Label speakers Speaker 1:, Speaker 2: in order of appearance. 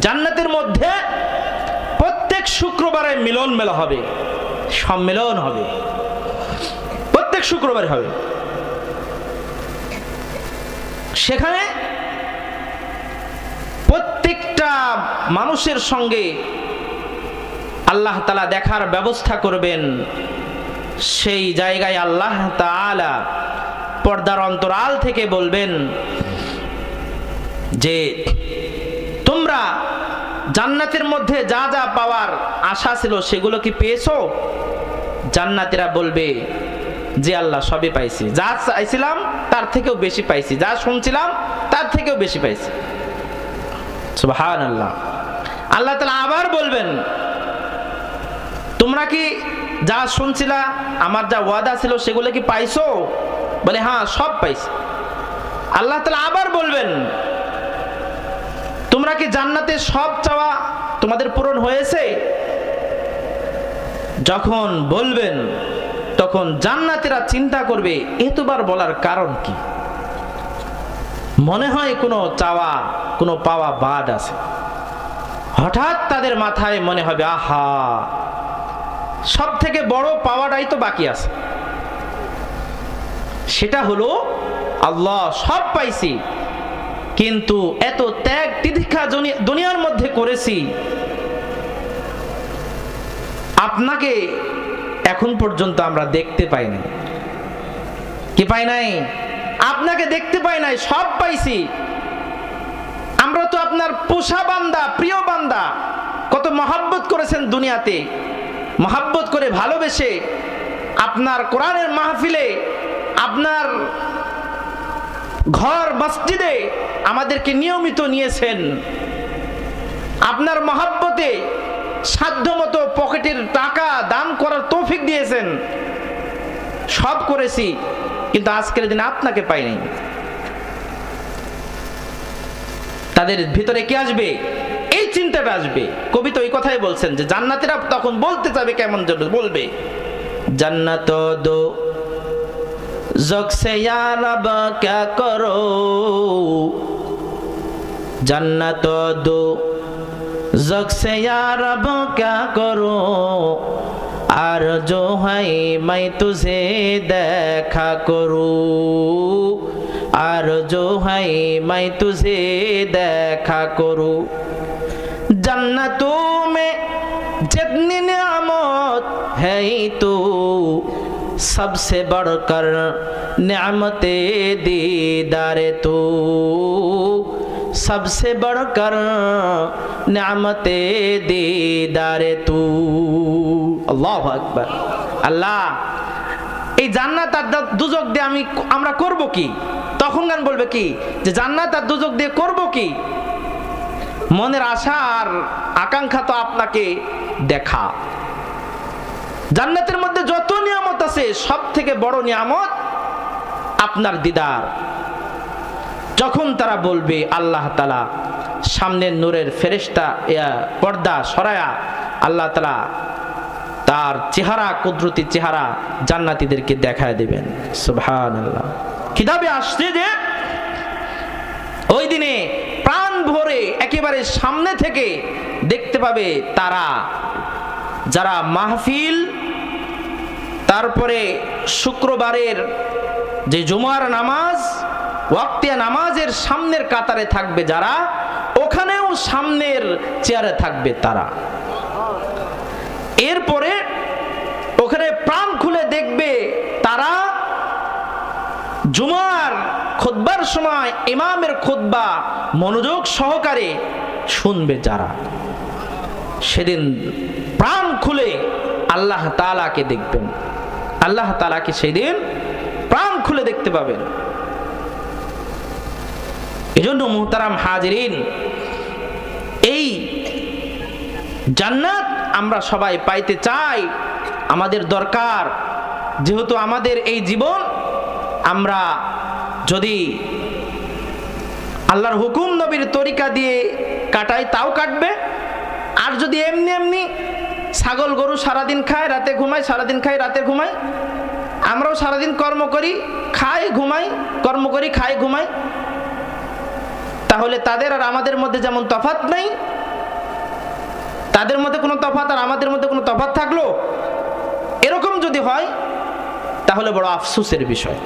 Speaker 1: জান্নাতের মধ্যে প্রত্যেক শুক্রবারে মিলন মেলা হবে। সম্মেলন হবে। প্রত্যেক শুক্রবারে হবে। সেখানে প্রত্যেকটা মানুষের সঙ্গে আল্লাহ তালা দেখার ব্যবস্থা করবেন। সেই জায়গায় আল্লাহ তাআলা পর্দার অন্তরাল থেকে বলবেন যে তোমরা জান্নাতের মধ্যে যা যা পাওয়ার আশা ছিল সেগুলো কি পেয়েছ? জান্নাতিরা বলবে যে আল্লাহ, সবই পাইছি। যা চাইছিলাম, তার থেকেও বেশি পাইছি। যা শুনছিলাম, তার থেকেও বেশি পাইছি। সুবহান আল্লাহ আল্লাহ তালা আবার বলবেন, তোমরা কি যা শুনছিলা, আমার যা ওয়াদা ছিল, সেগুলো কি পাইছো? বলে হ্যাঁ সব পাইছি। আল্লাহ তালা আবার বলবেন কি জান্নাতে সব চাওয়া তোমাদের পূরণ হয়েছে? যখন বলবেন, তখন জান্নাতিরা চিন্তা করবে, এতবার বলার কারণ কি? মনে হয় কোনো চাওয়া, কোনো পাওয়া বাদ আছে। হঠাৎ তাদের মাথায় মনে হবে, আহা সব থেকে বড় পাওয়াটাই তো বাকি আছে। সেটা হলো, আল্লাহ সব পাইছি কিন্তু এত ত্যাগ তিতিক্ষা দুনিয়ার মধ্যে করেছি, আপনাকে এখন পর্যন্ত আমরা দেখতে পাই নাই। কি পাই নাই? আপনাকে দেখতে পাই নাই, সব পাইছি। আমরা তো আপনার পোষা বান্দা, প্রিয় বান্দা। কত মহাব্বত করেছেন দুনিয়াতে। মহাব্বত করে ভালোবেসে আপনার কোরআনের মাহফিলে আপনার ঘর মসজিদে আমাদেরকে নিয়মিত নিয়েছেন। আপনার মহাব্বতে সাধ্যমতো পকেটের টাকা দান করার তৌফিক দিয়েছেন। সব করেছি, কিন্তু আজকের দিনে আপনাকে পাইনি তাদের ভিতরে কি আসবে? এই চিন্তাটা আসবে কবি তো এই কথাই বলছেন যে, জান্নাতিরা তখন বলতে যাবে কেমন বলবে, জান্নাত দো জগ সে ইয়া রব ক্যা করো জান্নাত দো জগ সে ইয়া রব ক্যা করো আর जो है मैं तुझे देखा करूं আর जो है मैं तुझे देखा करूं जन्नतों में जितनी नियामत है तो सबसे बढ़कर नियामते दीदार तो सबसे बढ़कर नियामते दीदार तू আল্লাহ আকবার আল্লাহ এই জান্নাত আর দা- দুজক দিয়ে আমি আমরা করব কি তখন গান বলবে কি যে জান্নাত আর দুজক দিয়ে করব কি মনের আশা আর আকাঙ্ক্ষা তো আপনাকে দেখা জান্নাতের মধ্যে যত নিয়ামত আছে সব থেকে বড় নিয়ামত আপনার দিদার। যখন তারা বলবে, আল্লাহ তালা সামনের নূরের ফেরেস্তা পর্দা সরায়া, আল্লাহ তালা তার চেহারা, কুদরতি চেহারা জান্নাতীদেরকে দেখায় দেবেন। সুবহান আল্লাহ কিতাবে আসছে যে, ওই দিনে প্রাণ ভরে একেবারে সামনে থেকে দেখতে পাবে তারা যারা মাহফিল তারপরে শুক্রবারের যে জুমার নামাজ, ওয়াক্তিয়া নামাজের সামনের কাতারে থাকবে যারা, ওখানেও সামনের চেয়ারে থাকবে তারা। এরপরে ওখানে প্রাণ খুলে দেখবে তারা জুমার খোদবার সময় ইমামের খোদবা মনোযোগ সহকারে শুনবে যারা। সেদিন প্রাণ খুলে আল্লাহ তালাকে দেখবেন। আল্লাহ তালাকে সেদিন প্রাণ খুলে দেখতে পাবেন। এজন্য মুহতারাম হাজরিন, এই জান্নাত আমরা সবাই পাইতে চাই, আমাদের দরকার। যেহেতু আমাদের এই জীবন, আমরা যদি আল্লাহর হুকুম নবীর তরিকা দিয়ে কাটাই, তাও কাটবে। আর যদি এমনি এমনি ছাগল গরু সারাদিন খায়, রাতে ঘুমায়, সারাদিন খায়, রাতে ঘুমায়। আমরাও সারাদিন কর্ম করি, খাই, ঘুমাই, কর্ম করি, খাই, ঘুমাই। তাহলে তাদের আর আমাদের মধ্যে যেমন তফাত নেই, তাদের মধ্যে কোনো তফাত আর আমাদের মধ্যে কোনো তফাত থাকল? এরকম যদি হয়, তাহলে বড় আফসোসের বিষয়।